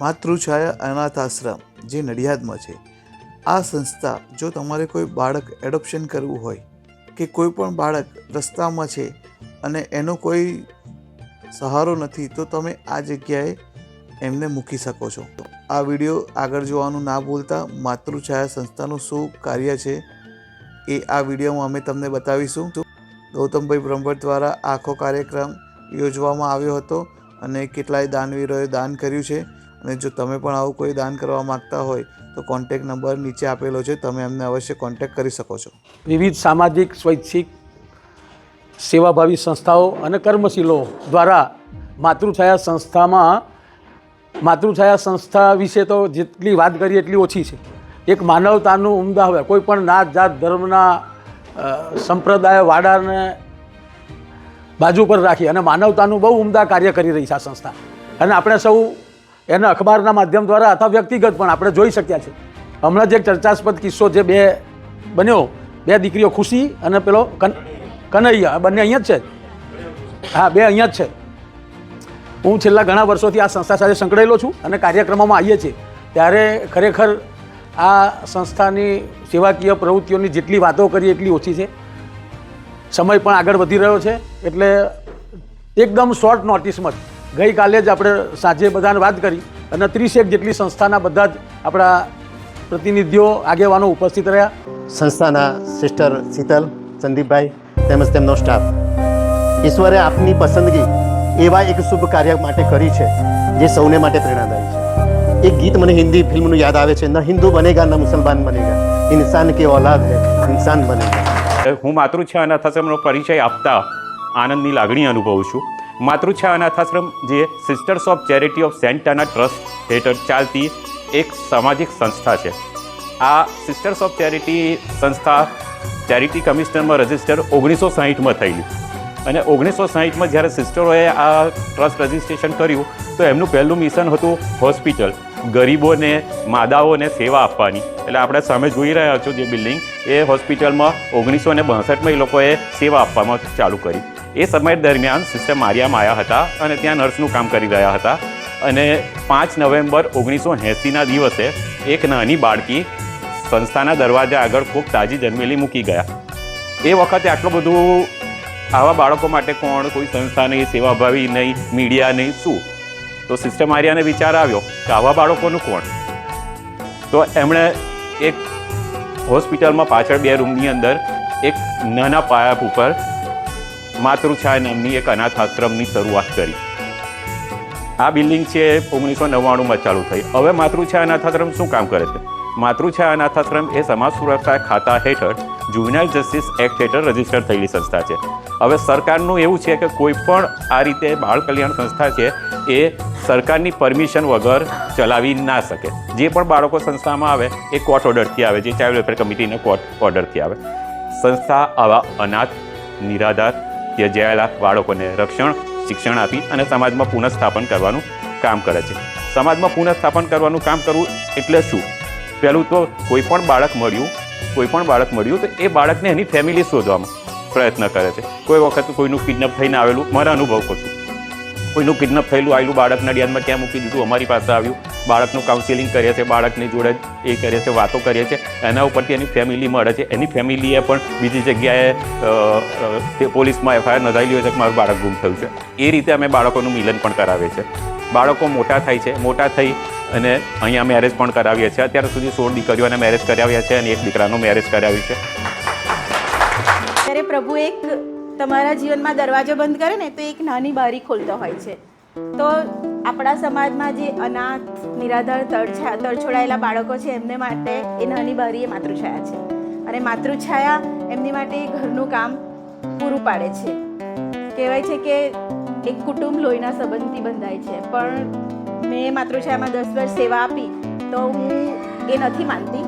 માતૃછાયા અનાથ આશ્રમ જે નડિયાદમાં છે. આ સંસ્થા, જો તમારે કોઈ બાળક એડોપ્શન કરવું હોય, કે કોઈ પણ બાળક રસ્તામાં છે, અને એનો કોઈ સહારો નથી, તો તમે આ જગ્યાએ એમને મૂકી શકો છો. આ વીડિયો આગળ જોવાનું ના ભૂલતા, માતૃછાયા સંસ્થાનું શું કાર્ય છે, એ આ વિડીયોમાં અમે તમને બતાવીશું. ગૌતમભાઈ બ્રહ્મભટ્ટ દ્વારા આખો કાર્યક્રમ યોજવામાં આવ્યો હતો, અને કેટલાય દાનવીરોએ દાન કર્યું છે. અને જો તમે પણ આવું કોઈ દાન કરવા માગતા હોય, તો કોન્ટેક નંબર નીચે આપેલો છે. તમે એમને અવશ્ય કોન્ટેક કરી શકો છો. વિવિધ સામાજિક, સ્વૈચ્છિક, સેવાભાવી સંસ્થાઓ અને કર્મશીલો દ્વારા માતૃછાયા સંસ્થામાં, માતૃછાયા સંસ્થા વિશે તો જેટલી વાત કરીએ એટલી ઓછી છે. એક માનવતાનું ઉમદા હોય, કોઈ પણ નાત જાત ધર્મના સંપ્રદાય વાડાને બાજુ પર રાખી અને માનવતાનું બહુ ઉમદા કાર્ય કરી રહી છે આ સંસ્થા. અને આપણે સૌ એને અખબારના માધ્યમ દ્વારા અથવા વ્યક્તિગત પણ આપણે જોઈ શક્યા છે. હમણાં જે ચર્ચાસ્પદ કિસ્સો જે બે બન્યો, બે દીકરીઓ ખુશી અને પેલો કન, કનૈયા બંને અહીંયા જ છે? હા, બે અહીંયા જ છે. હું છેલ્લા ઘણા વર્ષોથી આ સંસ્થા સાથે સંકળાયેલો છું અને કાર્યક્રમોમાં આવીએ છીએ. ત્યારે ખરેખર આ સંસ્થાની સેવાકીય પ્રવૃત્તિઓની જેટલી વાતો કરીએ એટલી ઓછી છે. સમય પણ આગળ વધી રહ્યો છે. એટલે એકદમ શોર્ટ નોટિસમાં જ ગઈકાલે જ આપણે સાંજે બધાને વાત કરી અને ત્રીસેક જેટલી સંસ્થાના બધા જ આપણા પ્રતિનિધિઓ આગેવાનો ઉપસ્થિત રહ્યા. સંસ્થાના સિસ્ટર શીતલ સંદીપભાઈ તેમજ તેમનો સ્ટાફ ઈશ્વરે આપની પસંદગી એવા એક શુભ કાર્ય માટે કરી છે જે સૌને માટે પ્રેરણાદાયી છે. એક ગીત મને હિન્દી ફિલ્મનું યાદ આવે છે ન હિન્દુ બનેગા ન મુસલમાન બનેગા. ઇન્સાન કે ઓલાદ હે ઇન્સાન બનેગા. હું માતૃછા મને પરિચય આપતા આનંદની લાગણી અનુભવું છું. માતૃછા અનાથાશ્રમ જે sisters of charity of Santana trust હેઠળ ચાલતી એક સામાજિક સંસ્થા છે. આ સિસ્ટર્સ ઓફ ચેરિટી સંસ્થા ચેરિટી કમિશનરમાં રજિસ્ટર ઓગણીસો સાહીઠમાં થયેલી. અને ઓગણીસો સાહીઠમાં જ્યારે સિસ્ટરોએ આ ટ્રસ્ટ રજિસ્ટ્રેશન કર્યું, તો એમનું પહેલું મિશન હતું હોસ્પિટલ ગરીબોને, માદાઓને સેવા આપવાની. એટલે આપણે સામે જોઈ રહ્યા છો જે બિલ્ડિંગ, એ હોસ્પિટલમાં ઓગણીસો ને બાસઠમાં એ લોકોએ સેવા આપવામાં ચાલુ કરી. એ સમય દરમિયાન સિસ્ટર મારિયામાં આવ્યા હતા અને ત્યાં નર્સનું કામ કરી રહ્યા હતા. અને પાંચ નવેમ્બર ઓગણીસો એંસીના દિવસે એક નાની બાળકી સંસ્થાના દરવાજા આગળ ખૂબ તાજી જન્મેલી મૂકી ગયા. એ વખતે આટલું બધું આવા બાળકો માટે કોણ, કોઈ સંસ્થા નહીં, સેવાભાવી નહીં, મીડિયા નહીં, શું? તો સિસ્ટર મારિયાને વિચાર આવ્યો કે આવા બાળકોનું કોણ? તો એમણે એક હોસ્પિટલમાં પાછળ બે રૂમની અંદર એક નાના પાયા ઉપર માતૃછાયા નામની એક અનાથ આશ્રમની શરૂઆત કરી. આ બિલ્ડિંગ છે ઓગણીસો નવ્વાણુંમાં ચાલુ થઈ. હવે માતૃછાયા અનાથાશ્રમ શું કામ કરે છે? માતૃછાયા અનાથાશ્રમ એ સમાજ સુરક્ષા ખાતા હેઠળ જુવિનાઇલ જસ્ટિસ એક્ટ હેઠળ રજિસ્ટર થયેલી સંસ્થા છે. હવે સરકારનું એવું છે કે કોઈ પણ આ રીતે બાળ કલ્યાણ સંસ્થા છે એ સરકારની પરમિશન વગર ચલાવી ના શકે. જે પણ બાળકો સંસ્થામાં આવે, એ કોર્ટ ઓર્ડરથી આવે, જે ચાઇલ્ડ વેલફેર કમિટીના કોર્ટ ઓર્ડરથી આવે. સંસ્થા આવા અનાથ, નિરાધાર ત્યજાયેલા બાળકોને રક્ષણ, શિક્ષણ આપી અને સમાજમાં પુનઃસ્થાપન કરવાનું કામ કરે છે. સમાજમાં પુનઃસ્થાપન કરવાનું કામ કરવું એટલે શું? પહેલું તો કોઈ પણ બાળક મળ્યું, કોઈ પણ બાળક મળ્યું તો એ બાળકને એની ફેમિલી શોધવામાં પ્રયત્ન કરે છે. કોઈ વખત કોઈનું કિડનેપ થઈને આવેલું, મારા અનુભવ કહું કોઈનું કિડનેપ થયેલું આવેલું બાળક નડિયાદમાં ક્યાં મૂકી દીધું, અમારી પાસે આવ્યું. બાળકનું કાઉન્સિલિંગ કરીએ છીએ બાળકની જોડે એ કરીએ છીએ વાતો કરીએ છીએ એના ઉપરથી એની ફેમિલી મળે છે. એની ફેમિલીએ પણ બીજી જગ્યાએ પોલીસમાં એફઆઈઆર નોંધાયેલી હોય છે કે મારું બાળક ગુમ થયું છે. એ રીતે અમે બાળકોનું મિલન પણ કરાવીએ છીએ. બાળકો મોટા થાય છે, મોટા થઈ અને અહીંયા મેરેજ પણ કરાવીએ છીએ. અત્યાર સુધી સોળ દીકરીઓને મેરેજ કરાવ્યા છે અને એક દીકરાનું મેરેજ કરાવ્યું છે. પ્રભુ એક તમારા જીવનમાં દરવાજો બંધ કરે ને, તો એક નાની બારી ખોલતો હોય છે. તો આપણા સમાજમાં જે અનાથ, નિરાધાર તરછા તરછોડાયેલા બાળકો છે, એમને માટે એ નાની બારી એ માતૃછાયા છે. અને માતૃછાયા એમની માટે ઘરનું કામ પૂરું પાડે છે. કહેવાય છે કે એક કુટુંબ લોહીના સંબંધથી બંધાય છે. પણ મેં માતૃછાયામાં દસ વર્ષ સેવા આપી, તો હું એ નથી માનતી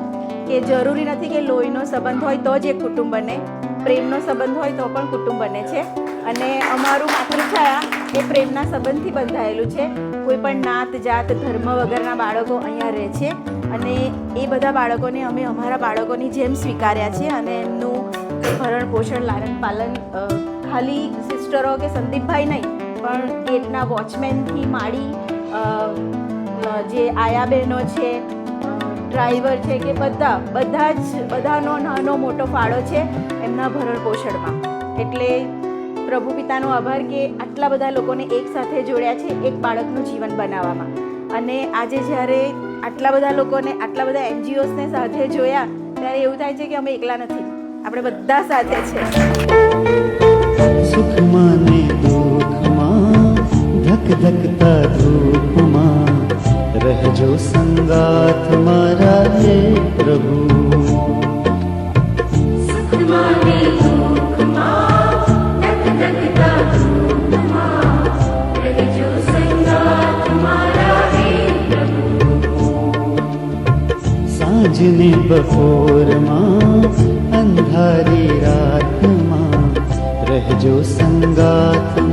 કે જરૂરી નથી કે લોહીનો સંબંધ હોય તો જ એક કુટુંબ બને. પ્રેમનો સંબંધ હોય તો પણ કુટુંબ બને છે. અને અમારું માતૃછાયા એ પ્રેમના સંબંધથી બંધાયેલું છે. કોઈ પણ નાત, જાત, ધર્મ વગરના બાળકો અહીંયા રહે છે. અને એ બધા બાળકોને અમે અમારા બાળકોની જેમ સ્વીકાર્યા છે અને એમનું ભરણ પોષણ, લાલન પાલન ખાલી સિસ્ટરો કે સંદીપભાઈ નહીં, પણ ગેટના વોચમેનથી માંડી જે આયા બહેનો છે ડ્રાઈવર છે કે બધા બધા જ, બધાનો નાનો મોટો ફાળો છે. એમના ભરણ પોષણમાં. એટલે પ્રભુ પિતાનો આભાર કે આટલા બધા લોકોને એક સાથે જોડ્યા છે એક બાળકનું જીવન બનાવવામાં. અને આજે જ્યારે આટલા બધા લોકોને, આટલા બધા એનજીઓસને સાથે જોયા, ત્યારે એવું થાય છે કે અમે એકલા નથી. આપણે બધા સાથે છે. સાંજને બપોરમાં અંધારી રાતમાં રહેજો સંગાથ